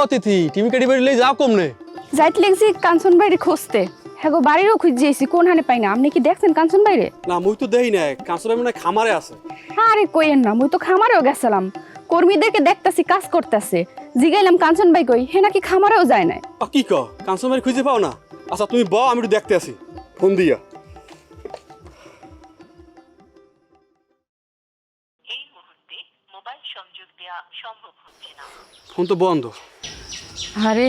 ও তিথি TV কাটি বেরিয়ে যাও কমনে যাইতে লেগেছি কাঞ্চন বাইরে খুঁজতে। হ্যাঁ গো বাড়িরও খুঁজেছি কোন হানে পাই না। আপনি কি দেখছেন কাঞ্চন বাইরে? না মুই তো দেই কাঁচরা মানে খামারে আছে। আরে কইেন না মুই তো খামারেও গেছিলাম। কর্মীদেরকে দেখতাছি কাজ করতেছে। জিগাইলাম কাঞ্চন বাই কই? হে নাকি খামারেও যায় না কি ক মানে খুঁজে পাও না? আচ্ছা তুমি ব আমি একটু দেখতে আসি। ফোন দিয়া। এই মুহূর্তে মোবাইল সংযোগ দেওয়া সম্ভব হচ্ছে না। ফোন তো বন্ধ। আরে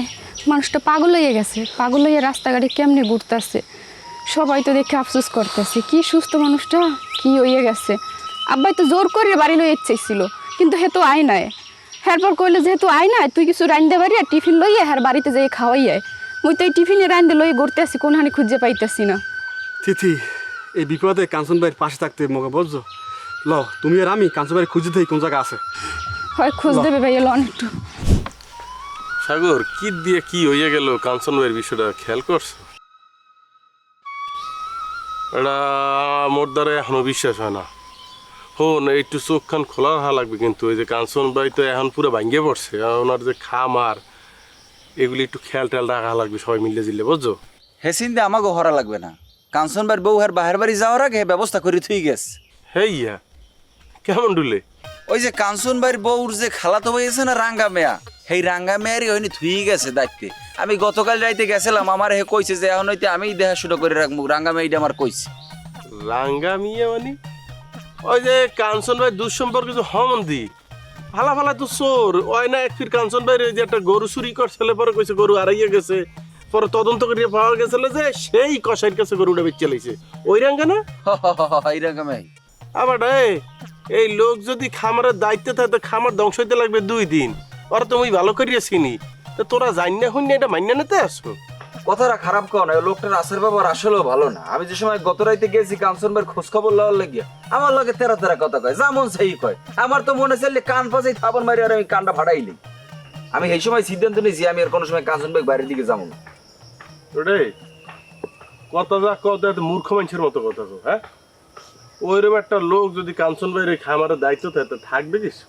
মানুষটা পাগল হয়ে গেছে। পাগল হয়ে রাস্তাঘাটে কেমনে ঘুরতেছে? সবাই তো দেখে আফসোস করতেছে। কি সুস্থ মানুষটা? কি হয়ে গেছে? আব্বাই তো জোর করে বাড়ি লইয়ে চাইছিল কিন্তু হে তো আয় নাই। এরপর কইলে যেহেতু আয় নাই তুই কিছু রাইন্দে পারি আর টিফিন লইয়ে হ্যার বাড়িতে যাই খাওয়াই আয়। মুই তো এই টিফিনে রাইন্দে লইয়ে ঘুরতে আসি কোন হানি খুঁজে পাইতেছি না। তিথি এই বিপদে কাঞ্চন ভাইয়ের পাশে থাকতে মগে বলছো? ল তুমি আর আমি কাঞ্চন ভাইয়ের খুঁজে দেই কোন জায়গা আছে। হয় খোঁজ দেবে ভাই লন একটু সাগর কি দিয়ে কি হইয়া গেল? কাঞ্চন ভাইয়ের বিষয়টা খেয়াল করছ? এটা মোর দ্বারা এখনও বিশ্বাস হয় না। হন একটু চোখ খান খোলা রাখা লাগবে কিন্তু ওই যে কাঞ্চন ভাই তো এখন পুরো ভাঙ্গে পড়ছে। ওনার যে খামার এগুলি একটু খেয়াল টেয়াল রাখা লাগবে সবাই মিলে জিলে বুঝছ? হেসিন্দে আমাকে হরা লাগবে না। কাঞ্চন বার বউ হার বাহের বাড়ি যাওয়ার আগে ব্যবস্থা করে থুই গেছে। হেইয়া কেমন ডুলে ওই যে কাঞ্চন বাড়ির বউর যে খালাতো ভাই আছে না রাঙ্গা মেয়া সেই রাঙ্গা মেয়ারই হয়নি থুই গেছে দায়িত্বে আমি গতকাল রাইতে গেছিলাম আমার হে কইছে যে এখন হইতে আমি দেখা শুরু করে রাখব রাঙ্গা মেয়েটা আমার কইছে। রাঙ্গা মিয়া মানে? ওই যে কাঞ্চন ভাই দুঃসম্পর্কে যে হমন্দি ভালা ভালা তো চোর। ওই না এক ফির কাঞ্চন ভাই যে একটা গরু চুরি করছিল পরে কইছে গরু হারাইয়া গেছে। পরে তদন্ত করিয়া পাওয়া গেছিল যে সেই কষাইয়ের কাছে গরুটা বেচে লাইছে। ওই রাঙ্গা না? এই রাঙ্গা মেয়ে। আবার এই এই লোক যদি খামারের দায়িত্বে থাকে তো খামার ধ্বংস হইতে লাগবে দুই দিন। ওরা তুমি ভালো করিয়া চিনি। তো তোরা জানি না হইনি এটা মান্য নিতে আসো কথাটা খারাপ কও না লোকটার আসের ব্যাপার আসলেও ভালো না। আমি যে সময় গত রাইতে গেছি কাঞ্চন ভাইয়ের খোঁজ খবর লওয়ার লাগিয়া আমার লগে তেরা তেরা কথা কয় যেমন সেই কয়। আমার তো মনে চাইলে কান পাশে থাপন মারি আর আমি কানটা ফাটাইলি আমি এই সময় সিদ্ধান্ত নিয়েছি আমি আর কোনো সময় কাঞ্চন ভাই বাইরের দিকে যাব না। রে কথা যা কথা মূর্খ মানুষের মতো কথা কো হ্যাঁ? ওইরকম একটা লোক যদি কাঞ্চন ভাইয়ের খামারের দায়িত্ব থাকে তা থাকবে কিছু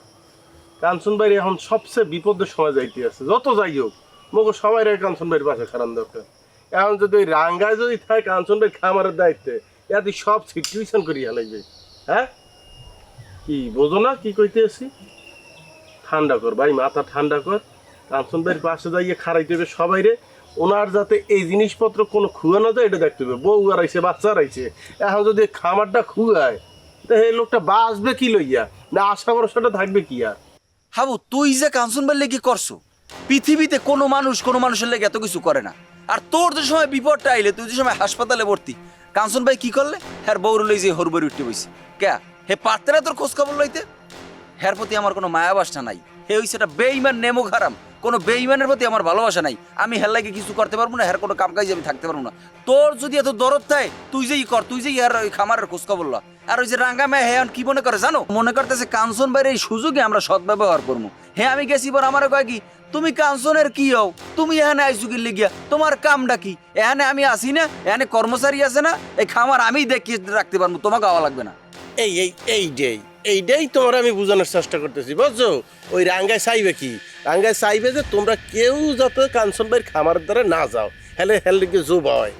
কাঞ্চন ভাইয়ের এখন সবচেয়ে বিপদের সময় যাইতে আছে। যত যাই হোক, মগো সবাই কাঞ্চন ভাইয়ের পাশে খারান দরকার। এখন যদি ওই রাঙ্গায় যদি থাকে কাঞ্চন ভাই খামারের দায়িত্বে, এতে সব সিচুয়েশন করিয়া লাগবে হ্যাঁ? কি বোঝো না কি কইতে আছি? ঠান্ডা কর ভাই, মাথা ঠান্ডা কর। কাঞ্চন ভাইয়ের পাশে যাইয়ে খারাইতে হবে সবাই রে। ওনার যাতে এই জিনিসপত্র কোনো খুয়া না যায়, এটা দেখতে হবে বউ আড়াইছে বাচ্চা আড়াইছে এখন যদি খামারটা খুয়ায়, তা এই লোকটা বাঁচবে কি লইয়া? না আশা ভরসাটা থাকবে কি আর? হাবু, তুই যে কাঞ্চন ভাই লেগে করছ, পৃথিবীতে কোনো মানুষ কোনো মানুষের লেগে এত কিছু করে না। আর তোর যে সময় বিপদটা আইলে, তুই যে সময় হাসপাতালে ভর্তি, কাঞ্চন ভাই কি করলে? হ্যার বউর লই যে হরবরি উঠতে বইছে। ক্যা? হে পারতে না তোর খোঁজ খবর লইতে? হ্যার প্রতি আমার কোনো মায়াবাসটা নাই। হে হইছে এটা বেইমান নেমো খারাম কোনো বেইমানের প্রতি আমার ভালোবাসা নাই। আমি হের লাগে কিছু করতে পারব না, হের কোনো কাম কাজে আমি থাকতে পারব না। তোর যদি এত দরদ থাকে, তুই যেই কর, তুই যেই আর ওই খামারের খোঁজ খবর আর ওই যে রাঙ্গা মেয়ে, হে, এখন কি মনে করে জানো? মনে করতেছে কাঞ্চন বাইরে এই সুযোগে আমরা সদ্ব্যবহার করব। হ্যাঁ আমি গেছি পর আমার কয় কি, তুমি কাঞ্চনের কি হও? তুমি এখানে আইসু কি লিগিয়া? তোমার কামটা কি? এখানে আমি আসি না, এখানে কর্মচারী আছে না, এই খামার আমি দেখিয়ে রাখতে পারব, তোমাকে আওয়া লাগবে না। এই এই এইটাই এইটাই তোমার আমি বোঝানোর চেষ্টা করতেছি, বুঝছ? ওই রাঙ্গায় চাইবে কি? রাঙ্গায় চাইবে যে তোমরা কেউ যাতে কাঞ্চন ভাইয়ের খামারের দ্বারা না যাও, হেলে হেলে জোব হয়।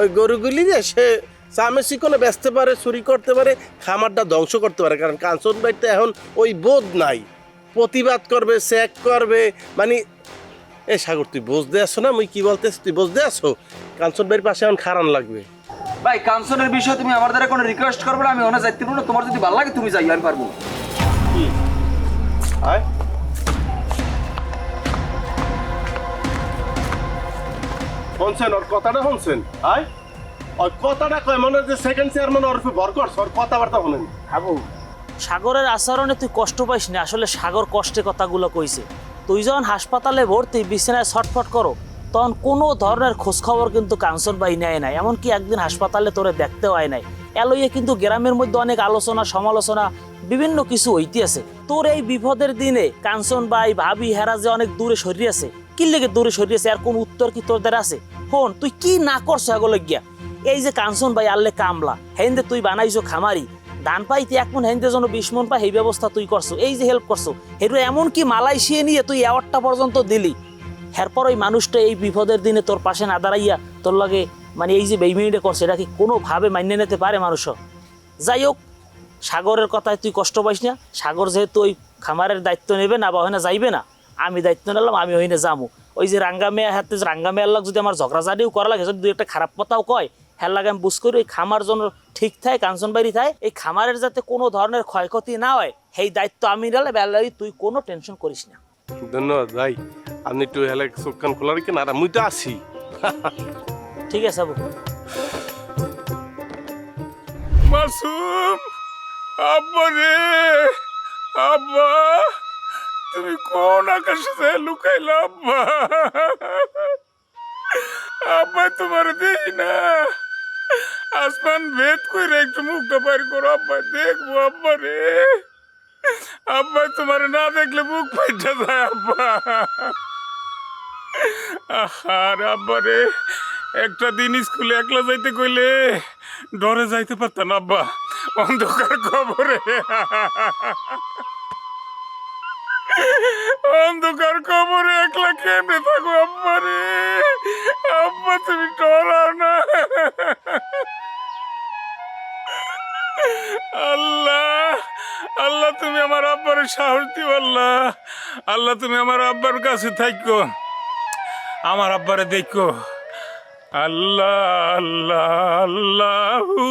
ওই গরুগুলি যে সে চামেচি কোনো বেচতে পারে, চুরি করতে পারে, খামারটা ধ্বংস করতে পারে, কারণ কাঞ্চন ভাইতে এখন ওই বোধ নাই। প্রতিবাদ করবে, চেক করবে মানে এ সাগর, তুই বুঝতে আসছো না, মুই কি বলতেছি, তুই বুঝতে আসো। কাঞ্চন ভাইয়ের পাশে এখন খারান লাগবে। ভাই কাঞ্চনের বিষয়ে তুমি আমার দ্বারা কোনো রিকোয়েস্ট করবে না আমি ওনা যাইতে পারব না। তোমার যদি ভালো লাগে তুমি যাই আমি পারব। আয়। শুনছেন ওর কথাটা শুনছেন? আয়। ওর কথাটা কয় মনে হচ্ছে সেকেন্ড চেয়ারম্যান ওর উপরে ভর করছে ওর কথাবার্তা শুনেন। হাবু সাগরের আচরণে তুই কষ্ট পাইস না আসলে সাগর কষ্টে কথাগুলো কইছে। তুই যখন হাসপাতালে ভর্তি বিছানায় ছটফট করো তখন কোনো ধরনের খোঁজখবর কিন্তু কাঞ্চন বাই নেয় নাই। এমনকি একদিন হাসপাতালে তোরে দেখতেও হয় নাই। এলইয়ে কিন্তু গ্রামের মধ্যে অনেক আলোচনা, সমালোচনা, বিভিন্ন কিছু হইতে আছে। তোর এই বিপদের দিনে কাঞ্চন বাই ভাবি, হেরা যে অনেক দূরে সরিয়ে আছে, কি লেগে দূরে সরিয়ে আছে? আর কোন উত্তর কি তোর দ্বারা আছে? ফোন তুই কি না করছ এগুলো গিয়া? এই যে কাঞ্চন ভাই আল্লে কামলা, হেন্দে তুই বানাইছো খামারি। ধান পাইতে এক মন হেন্দে যেন বিশ মন পাই এই ব্যবস্থা তুই করছ, এই যে হেল্প করছ। হেরু এমন কি মালয়েশিয়া নিয়ে তুই অ্যাওয়ার্ডটা পর্যন্ত দিলি। এরপর ওই মানুষটা এই বিপদের দিনে তোর পাশে না দাঁড়াইয়া তোর লাগে মানে এই যে বেইমিনিটা করছে, এটা কি কোনোভাবে মান্য নিতে পারে মানুষ? যাই হোক, সাগরের কথায় তুই কষ্ট পাইস না। সাগর যেহেতু ওই খামারের দায়িত্ব নেবে, না বা ওখানে যাইবে না। আমি দায়িত্ব নিলাম, আমি ওইখানে যাব ওই যে রাঙ্গা মেয়ে হাতে রাঙ্গা মেয়ের লাগ যদি আমার ঝগড়াঝাড়িও করা লাগে, যদি দুই একটা খারাপ কথাও কয় হ্যাঁ লাগে আমি বুঝ করি ওই খামার জন্য ঠিক থাকে কাঞ্চন বাড়ি থাকে এই খামারের যাতে কোনো ধরনের ক্ষয়ক্ষতি না হয়, সেই দায়িত্ব আমি নিলে বেলারি তুই কোনো টেনশন করিস না। ধন্যবাদ ভাই। আপনি একটু হেলে চোখ কান খোলা আর মুই তো আছি। ঠিক আছে আবু। মাসুম আব্বা রে আব্বা তুমি কোন আকাশে যায় লুকাইলা আব্বা? আব্বা তোমার দেখি না। আসমান ভেদ করে একটু মুখটা বাইর করো আব্বা দেখব আব্বা রে। আব্বা, তোমার না দেখলে মুখ পাইটা যায় আব্বা। আহার আব্বা রে, একটা দিন স্কুলে একলা যাইতে কইলে ডরে যাইতে পারতাম আব্বা, অন্ধকার কবরে। অন্ধকার কবরে একলা কেমনে থাকো আব্বা রে? আব্বা, তুমি ডরাও না। আল্লাহ। আল্লাহ, তুমি আমার আব্বার সাহস দিও আল্লাহ। আল্লাহ, তুমি আমার আব্বার কাছে থাকো আমার আব্বারে দেখো। আল্লাহ আল্লাহ, আল্লাহু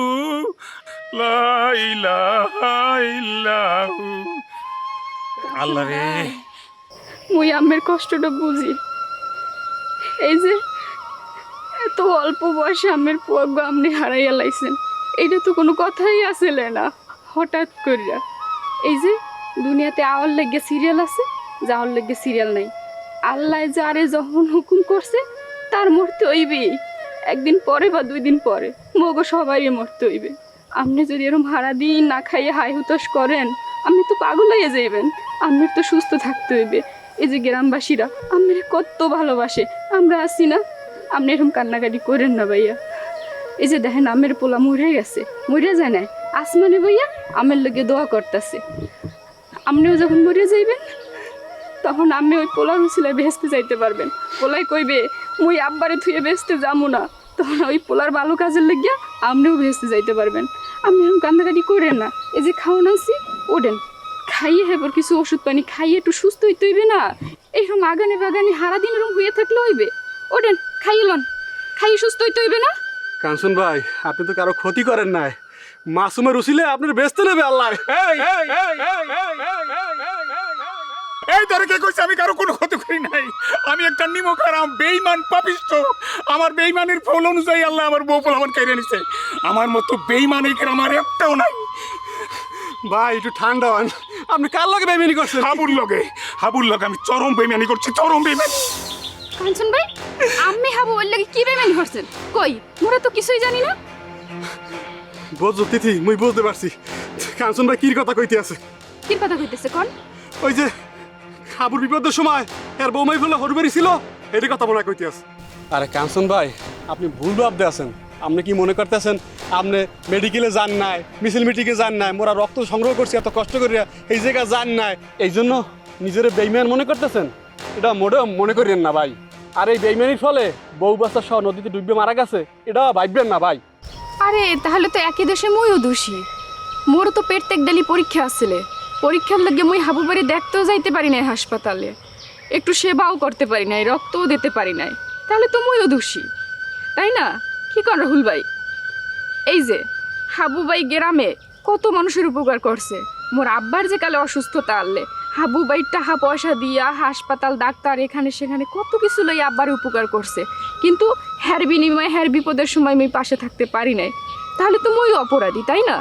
আল্লাহ রে। মুই আমের কষ্টটা বুঝি। এই যে, এত অল্প বয়সে আমের পুয়াগ্য আপনি হারাইয়া লাইছেন। এটা তো কোনো কথাই আসলে না, হঠাৎ করিয়া। এই যে, দুনিয়াতে আওয়ার লেগে সিরিয়াল আছে, যাওয়ার লেগে সিরিয়াল নাই। আল্লাহ যারে যখন হুকুম করছে, তার মরতে হইবেই। একদিন পরে বা দুই দিন পরে, মগো সবারই মরতে হইবে। আপনি যদি এরকম হারা দিন না খাইয়ে হাই হুতোষ করেন, আপনি তো পাগল হয়ে যাইবেন। আপনার তো সুস্থ থাকতে হইবে। এই যে গ্রামবাসীরা, আপনার কত ভালোবাসে, আমরা আছি না। আপনি এরকম কান্নাকাটি করেন না ভাইয়া। এই যে দেখেন, আমের পোলা মরে গেছে। মরে যায় না আসমানে ভাইয়া আমের লোকে দোয়া করতেছে। আপনিও যখন মরে যাইবেন, তখন আমি ওই পোলার উচিলায় বেহেস্তে যাইতে পারবেন। পোলাই কইবে, মুই আব্বারে থুয়ে বেহেস্তে যাব না। তখন ওই পোলার ভালো কাজের লেগিয়া আপনিও বেহেস্তে যাইতে পারবেন। আপনি এরকম কান্দাকাটি করেন না। এই যে খাওয়ান আনছি, ওডেন। খাইয়ে হেবর কিছু ওষুধ পানি খাইয়ে একটু সুস্থ হইতে হইবে না। এইরকম আগানে বাগানে হারা দিন এরকম হয়ে থাকলে হইবে। ওডেন, খাইয়ে লন। খাইয়ে সুস্থ হইতে হইবে না। কাঞ্চন ভাই, আপনি তো কারও ক্ষতি করেন নাই। মাসুমের উসিলে আপনার বেচতে নেবে আল্লাহ এই ধরে কে কইছে আমি কারও কোনো ক্ষতি করি নাই আমি একটা নিমক আরাম বেইমান পাপিষ্ট আমার বেইমানের ফল অনুযায়ী আল্লাহ আমার বউ আমার কেড়ে নিছে আমার মতো বেইমান এখানে আমার একটাও নাই ভাই একটু ঠান্ডা হন আপনি কার লগে বেইমানি করছেন হাবুর লগে হাবুর লগে আমি চরম বেইমানি করছি চরম বেইমানি কাঞ্চন ভাই আমি হাবু ওর লগে কি বেইমানি করছেন কই মোরা তো কিছুই জানি না বুঝছ তিথি মুই বুঝতে পারছি। কাঞ্চন ভাই কির কথা কইতে আছে? কি কথা কইতেছে কোন? ওই যে খাবুর বিপদের সময় এর বৌমাই ফেলে হরবারি ছিল এটি কথা মনে কইতে আছে। আরে কাঞ্চন ভাই আপনি ভুল ভাবতে আছেন। আপনি কি মনে করতেছেন আপনি মেডিকেলে যান নাই মিছিল মিটিংয়ে যান নাই মোরা রক্ত সংগ্রহ করছি এত কষ্ট করিয়া এই জায়গা যান নাই এই জন্য নিজের বেইমান মনে করতেছেন? এটা মোটেও মনে করিয়েন না ভাই। আর এই বেইমানির ফলে বউ বাচ্চা সহ নদীতে ডুববে মারা গেছে এটা ভাববেন না ভাই। আরে, তাহলে তো একই দেশে মইও দোষী। মোরও তো প্রত্যেক ডালি পরীক্ষা আসছিলে পরীক্ষার লাগে মই হাবু বাড়ি দেখতেও যাইতে পারি নাই হাসপাতালে। একটু সেবাও করতে পারি নাই, রক্তও দিতে পারি নাই। তাহলে তো মইও দোষী। তাই না? কি কর রাহুল ভাই? এই যে, হাবু ভাই গ্রামে কত মানুষের উপকার করছে। মোর আব্বার যে কালে অসুস্থতা আনলে হাবু বাই টাকা পয়সা দিয়া হাসপাতাল, ডাক্তার, এখানে সেখানে কত কিছু লই আব্বার উপকার করছে। কিন্তু হ্যার বিনিময়ে হ্যার বিপদের সময় আমি পাশে থাকতে পারি নাই। তাহলে তো মই অপরাধী, তাই না?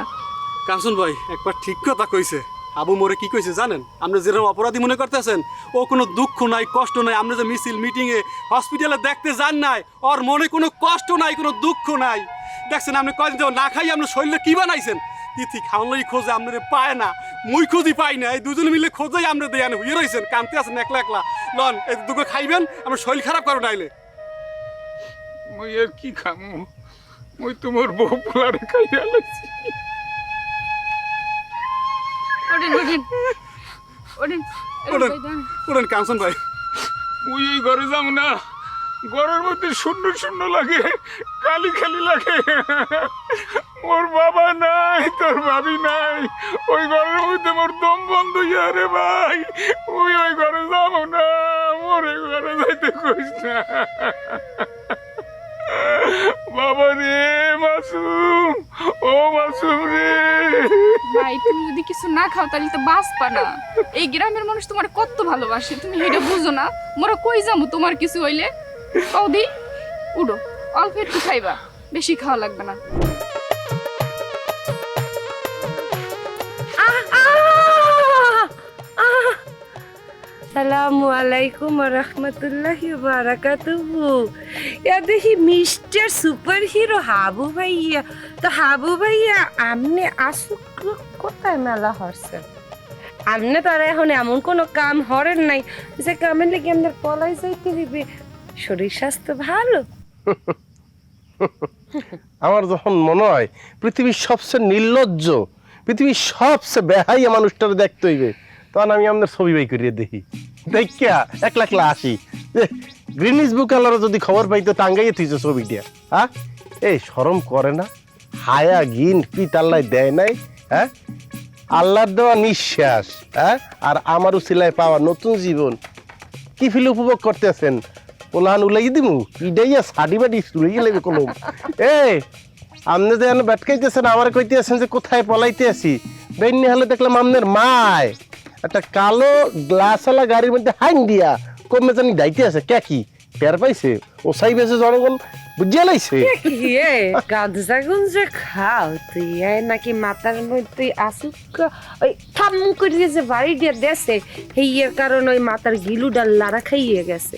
কাসুন ভাই, একবার ঠিক কথা কইছে। আবু মোরে কি কইছে জানেন? আপনি যেরকম অপরাধী মনে করতেছেন, ও কোনো দুঃখ নাই, কষ্ট নাই, আপনি যে মিছিল মিটিংয়ে হসপিটালে দেখতে যান নাই, ওর মনে কোনো কষ্ট নাই, কোনো দুঃখ নাই। দেখছেন আপনি যাবত না খাই আপনার শরীরে কি বানাইছেন? তিথি খাওয়ানোই খোঁজে আপনারে পায় না। মুই খুঁজি পাই না এই দুজন মিলে খোঁজেই আপনার দেয়ান হইয়ে রয়েছেন কানতে আছেন একলা একলা। লন এই দুটো খাইবেন আমার শরীর খারাপ করো নাইলে। মুই আর কি খামু? মুই তোমার বউ পোলারে খাইয়া লাইছি। ওঠেন কাঞ্চন ভাই। ওই ওই ঘরে যাব না। ঘরের মধ্যে শূন্য শূন্য লাগে, খালি খালি লাগে। ওর বাবা নাই, তোর ভাবি নাই। ওই ঘরের মধ্যে মোর দম বন্ধ ইয়া রে ভাই, ওই ওই ঘরে যাব না মোর এই ঘরে যাইতে কইস না। বাবা রে, মাসুম, ও মাসুম রে। ভাই, তুমি যদি কিছু না খাও, তাহলে তো বাঁচবা না। এই গ্রামের মানুষ তোমার কত ভালোবাসে, তুমি এটা বুঝো না? মোরা কই যাব তোমার কিছু হইলে? কৌদি উডো অল্প একটু খাইবা, বেশি খাওয়া লাগবে না। সালামু আলাইকুম রহমতুল্লাহি বারাকাতুহু। ইয়া দেখি মিস্টার সুপার হিরো হাবু ভাইয়া। তো হাবু ভাইয়া, আমনে আসুক কোথায় মেলা হরছেন আমনে তারা এখন এমন কোনো কাম হরেন নাই যে কামের লেগে আমাদের পলাই যাইতে দিবে শরীর স্বাস্থ্য ভালো। আমার যখন মনে হয় পৃথিবীর সবচেয়ে নির্লজ্জ, পৃথিবীর সবচেয়ে বেহাইয়া মানুষটারে দেখতে হইবে, তখন আমি আপনার ছবি বাই করিয়ে দেখি। দেখিয়া একলা একলা আসি। গ্রিনিস বুক আলারা যদি খবর পাইতো টাঙ্গাইয়ে থুইছে ছবিটা হ্যাঁ এই সরম করে না। হায়া গিন পিতাল্লাই দেয় নাই হ্যাঁ আল্লাহর দেওয়া নিঃশ্বাস হ্যাঁ আর আমারও উচিলায় পাওয়া নতুন জীবন। কি ফিল উপভোগ করতেছেন? পোলাহান উলাই দিমু? ইডাইয়া সাডি বাডি চুলাই গেলে কোনো এ আপনি যে বেটকাইতেছেন আমার কইতেছেন যে কোথায় পলাইতে আছি? বেন্নি হলে দেখলাম আপনার মায়। একটা কালো গ্লাসওয়ালা গাড়ির মধ্যে হাইন দিয়া কমে ডাইতে আছে। কে টের পাইছে? ও সাই বেছে জনগণ বুঝিয়া লাইছে। ইয়ে গাঁজা গুঞ্জা খাও তুই। এই নাকি মাথার মধ্যে আসুক যে বাড়ি দিয়ে দেশে হেইয়ের কারণ ওই মাথার গিলুটা লাড়া খাইয়ে গেছে।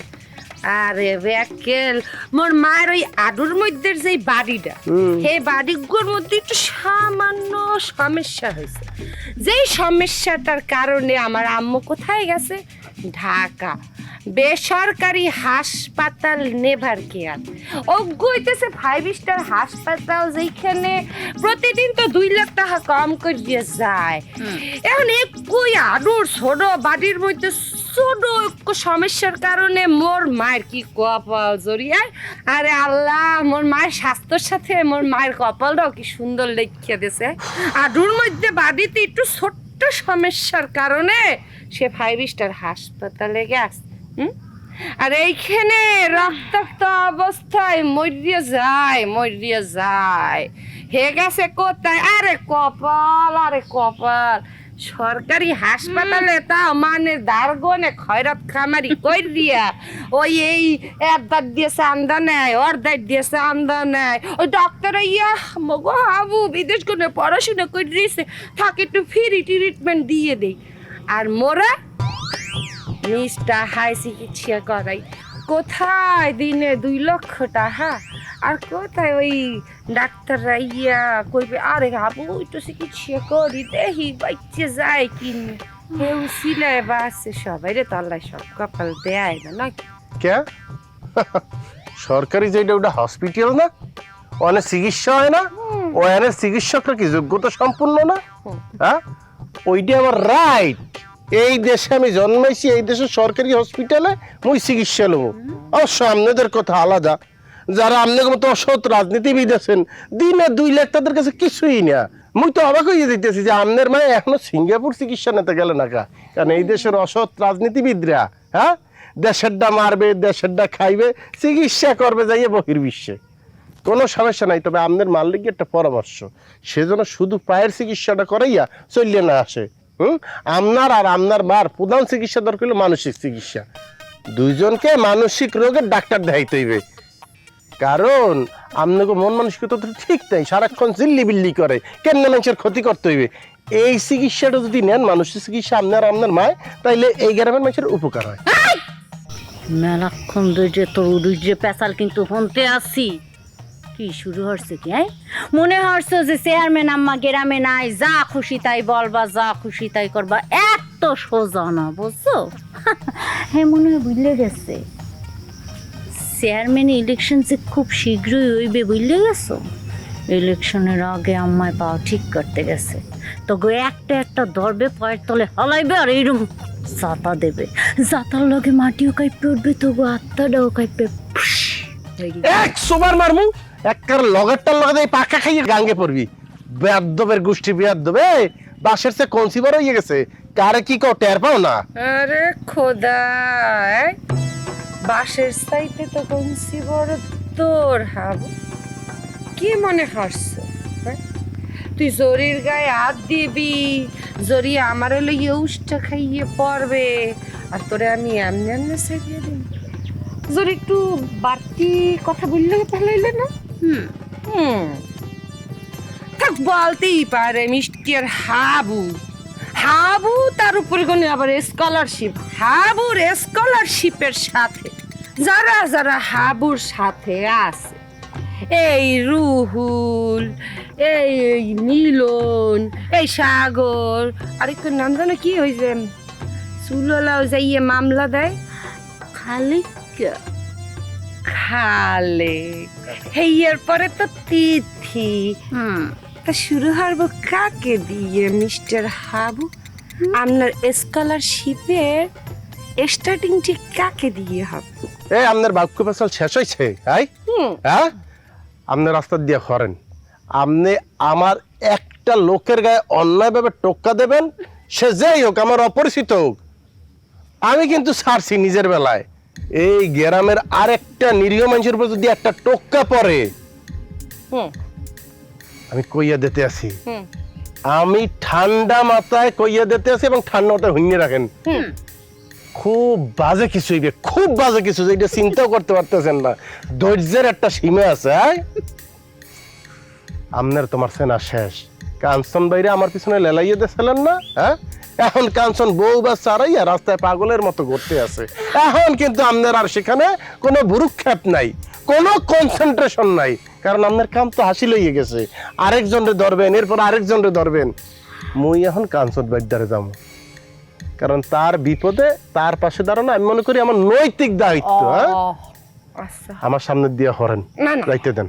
আরে ব্যাকেল মোর মায়ের ওই আডুর মধ্যে যে বাড়িটা সেই বাড়িগুলোর মধ্যে একটু সামান্য সমস্যা হয়েছে। যেই সমস্যাটার কারণে আমার আম্মু কোথায় গেছে? ঢাকা। বেসরকারি হাসপাতাল নেভার কেয়ার। অজ্ঞ হইতেছে ফাইভ স্টার হাসপাতাল যেখানে প্রতিদিন তো দুই লাখ টাকা কম করিয়ে যায়। এখন একই আডুর ছোট বাড়ির মধ্যে ছোট সমস্যার কারণে মোর মায়ের কি কপাল জড়িয়ায়। আরে আল্লাহ মোর মায়ের স্বাস্থ্যের সাথে মোর মায়ের কপালটাও কি সুন্দর লেখিয়ে দিছে। আডুর মধ্যে বাড়িতে একটু ছোট্ট সমস্যার কারণে সে ফাইভ স্টার হাসপাতালে গেছে? আর এইখানে রক্তাক্ত অবস্থায় মরিয়ে যায় মরিয়ে যায়। হে গেছে কোথায়? আরে কপাল আরে কপাল। সরকারি হাসপাতালে তা মানে দারগনে খয়রাত খামারি কই দিয়া? ওই এই একদার দিয়েছে আন্দা নেয় অর্ধার দিয়েছে আন্দা নেয়। ওই ডক্টর ইয়া মগো হাবু বিদেশ করে পড়াশোনা করে দিয়েছে থাকে একটু ফ্রি ট্রিটমেন্ট দিয়ে দেই। আর মোরা নিষ্ঠা হাই চিকিৎসা করাই। কোথায় দিনে দুই লক্ষ টাকা? আর কোথায় ওই ডাক্তাররা ইয়া কইবে আরে হাবু একটু চিকিৎসা করি দেখি বাচ্চা যায় কি কেউ সিলাই বা আছে সবাই রে তল্লাই সব কপাল দেয় না নাকি কে? সরকারি যেটা ওটা হসপিটাল না? ওখানে চিকিৎসা হয় না? ওখানে চিকিৎসকরা কি যোগ্যতা সম্পূর্ণ না? হ্যাঁ? ওইটা আমার রাইট এই দেশে আমি জন্মাইছি এই দেশের সরকারি হসপিটালে মুই চিকিৎসা নেব। অবশ্য সামনেদের কথা আলাদা। যারা আপনাদের মতো অসৎ রাজনীতিবিদ আছেন, দিনে দুই লাখ তাদের কাছে কিছুই না। মুই তো অবাক হয়ে দিতেছি যে আপনার মায়ে এখনও সিঙ্গাপুর চিকিৎসা নিতে গেলে না কারণ এই দেশের অসৎ রাজনীতিবিদরা হ্যাঁ? দেশেরটা মারবে দেশেরটা খাইবে, চিকিৎসা করবে, যাইয়ে বহির্বিশ্বে। কোনো সমস্যা নাই, তবে আপনার মালিক একটা পরামর্শ। সেজন্য শুধু পায়ের চিকিৎসাটা করাইয়া চলিয়ে না আসে। হুম? আপনার আর আপনার মার প্রধান চিকিৎসা দরকার হলো মানসিক চিকিৎসা। দুইজনকে মানসিক রোগের ডাক্তার দেখাইতে হইবে। কারণ আপনাকে মন মানসিকতা তো ঠিক নাই, সারাক্ষণ জিল্লি বিল্লি করে। কেমনে মানুষের ক্ষতি করতে হইবে? এই চিকিৎসাটা যদি নেন, মানুষের চিকিৎসা আপনার আপনার মায়, তাইলে এই গ্রামের মানুষের উপকার হয়। মেলাক্ষণ ধরে তোর উদুজে পেশাল কিন্তু হনতে আসি। কি শুরু হচ্ছে কি হ্যাঁ মনে হচ্ছে যে চেয়ারম্যান আম্মা গ্রামে নাই, যা খুশি তাই বলবা, যা খুশি তাই করবা, এত সোজা না, বুঝছ? হ্যাঁ মনে হয় বুঝলে গেছে। চেয়ারম্যান ইলেকশন যে খুব শীঘ্রই হইবে বুঝলে গেছো? ইলেকশনের আগে আম্মায় পাওয়া ঠিক করতে গেছে। তো গো একটা একটা ধরবে পায়ের তলে হলাইবে আর এইরকম জাতা দেবে। জাতার লগে মাটিও কাইপে উঠবে তবু আত্মাটাও কাইপে। এক সোবার মারমু একবার লগেরটার লগে পাকা খাইয়ে গাঙ্গে পড়বি। বেয়াদ্দবের গোষ্ঠী বেয়াদ্দব বাসের সে কনসিভার হয়ে গেছে। কারে কি কও টের পাও না? আরে খোদা বাঁশের সাইতে তো কমছি বড় তোর হাবু। কি মনে হাসছ হ্যাঁ? তুই জরির গায়ে হাত দিবি জরি আমার হলো ইউসটা খাইয়ে পড়বে আর তোরে আমি এমনি এমনি সাইডিয়ে দিই জরি একটু বাড়তি কথা বললে ভালো হইলে না? হুম। হুম। থাক বলতেই পারে মিষ্টির হাবু। হাবু তার উপরে কোনো আবার স্কলারশিপ হাবুর স্কলারশিপের সাথে। যারা যারা হাবুর সাথে আছে এই রুহুল এই মিলন এই সাগর আরেকটু নাম জানো কি হয়েছে চুললাও যাইয়ে মামলা দেয়। খালি খালে হেইয়ার পরে তো তিথি। তা শুরু হারবো কাকে দিয়ে মিস্টার হাবু? আপনার স্কলারশিপের স্টার্টিং ঠিক কাকে দিয়ে হবে? এই আপনার বাক্য ফেসাল শেষ হয়েছে হুম। হ্যাঁ আপনি রাস্তা দিয়ে করেন আপনি আমার একটা লোকের গায়ে অন্যায়ভাবে টোক্কা দেবেন সে যেই হোক আমার অপরিচিত হোক। আমি কিন্তু ছাড়ছি নিজের বেলায়। এই গ্রামের আরেকটা নিরীহ মানুষের উপর যদি একটা টোক্কা পড়ে হুম। আমি কইয়া দিতে আছি। আমি ঠান্ডা মাথায় কইয়া দিতে আছি এবং ঠান্ডা মাথায় হুইয়ে রাখেন। খুব বাজে কিছু হইবে, খুব বাজে কিছু এটা চিন্তাও করতে পারতেছেন না। ধৈর্যের একটা সীমা আছে হ্যাঁ? আপনার তোমার সেনা শেষ। কাঞ্চন বাইরে আমার পিছনে লেলাইয়ে দিয়েছিলেন না হ্যাঁ? এখন কাঞ্চন বউ বা চারাইয়া রাস্তায় পাগলের মতো ঘুরতে আছে। এখন কিন্তু আপনার আর সেখানে কোনো ভুরুক্ষেপ নাই, কোনো কনসেন্ট্রেশন নাই। কারণ আপনার কাম তো হাসি লইয়ে গেছে। আরেকজনরে ধরবেন, এরপর আরেকজনরে ধরবেন। মুই এখন কাঞ্চন বাইদ্যারে যাব। কারণ তার বিপদে তার পাশে দাঁড়ানো আমি মনে করি আমার নৈতিক দায়িত্ব হ্যাঁ? আচ্ছা। আমার সামনে দিয়ে হরেন। যাইতে দেন।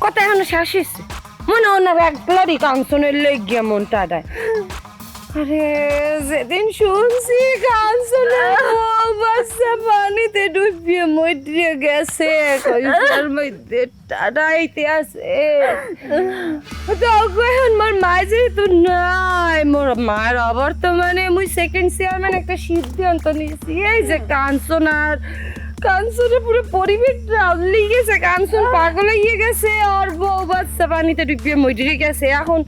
কথা এখন শেষ মনে মনে এক ব্লাডি কাঞ্চনের লেগে মনটা দেয় আরে যেদিন শুনছি কাঞ্চনের বাচ্চা পানিতে ডুবিয়ে মরিয়ে গেছে কইসার মধ্যে টাটাইতে আছে তখন মোর মা যেহেতু নাই মোর মার অবর্তমানে মুই সেকেন্ড চেয়ারম্যান একটা সিদ্ধান্ত নিয়েছি। এই যে কাঞ্চন আর কাঞ্চনের পুরো পরিবেশটা আউলি গেছে কাঞ্চন পাগল হয়ে গেছে আর বউ বাচ্চা পানিতে ডুবিয়ে মরে গেছে। এখন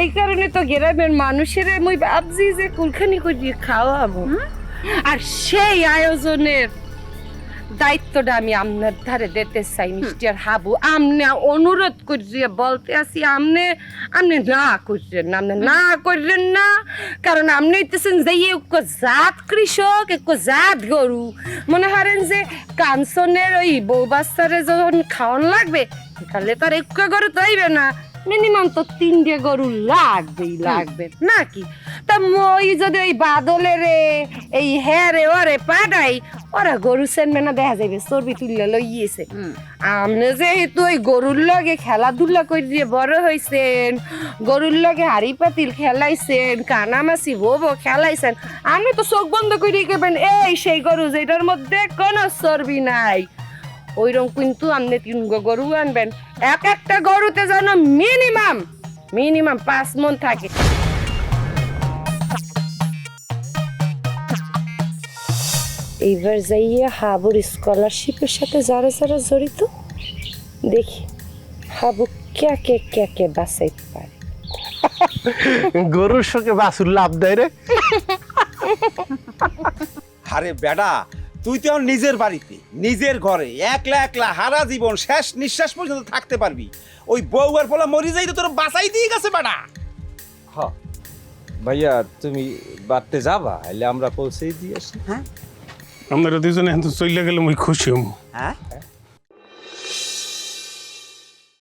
এই কারণে তো গ্রামের মানুষের মুই ভাবছি যে কুলখানি করিয়ে খাওয়াবো। আর সেই আয়োজনের দায়িত্বটা আমি আপনার ধারে দিতে চাই মিস্টার হাবু। আমনে অনুরোধ করিয়ে বলতে আসি আমনে আমনে না করছেন না আমনে না করলেন না। কারণ আপনি হইতেছেন যে এক জাত কৃষক এক জাত গরু। মনে হারেন যে কাঞ্চনের ওই বউ বাচ্চারে যখন খাওয়ান লাগবে তাহলে তার এক গরু তো হইবে না। মিনিমাম তো তিনটে গরু লাগবেই লাগবে। নাকি? তা মই যদি ওই বাদলের এই হ্যারে ওরে পাঠাই ওরা গরু সেনবে না দেখা যাবে চর্বি তুললে লইয়েছে আপনি যেহেতু ওই গরুর লগে খেলাধুলা করে দিয়ে বড় হয়েছেন গরুর লগে হাড়ি পাতিল খেলাইছেন কানামাসি ভোবো খেলাইছেন আপনি তো চোখ বন্ধ করে কেবেন এই সেই গরু যেটার মধ্যে কোনো চর্বি নাই। ওইরকম কিন্তু আপনি তিন গরু আনবেন। এক একটা গরুতে যেন মিনিমাম মিনিমাম পাঁচ মন থাকে। এইবার যাইয়া হাবুর স্কলারশিপের সাথে যারা যারা জড়িত দেখি হাবু কে কে কে কে বাঁচাইতে পারে। গরুর সঙ্গে বাসুর লাভ দেয় রে। আরে বেডা তুই তো নিজের বাড়িতে নিজের ঘরে একলা একলা হারা জীবন শেষ নিঃশ্বাস পর্যন্ত থাকতে পারবি। ওই বউ আর পোলা মরি যাই তো তোর বাঁচাই দিয়ে গেছে বেটা। হ। ভাইয়া তুমি বাড়তে যাবা এলে আমরা পৌঁছেই দিয়ে আসি। হ্যাঁ। আমরা দুজনে এখন চলে গেলে মুই খুশি হম। হ্যাঁ।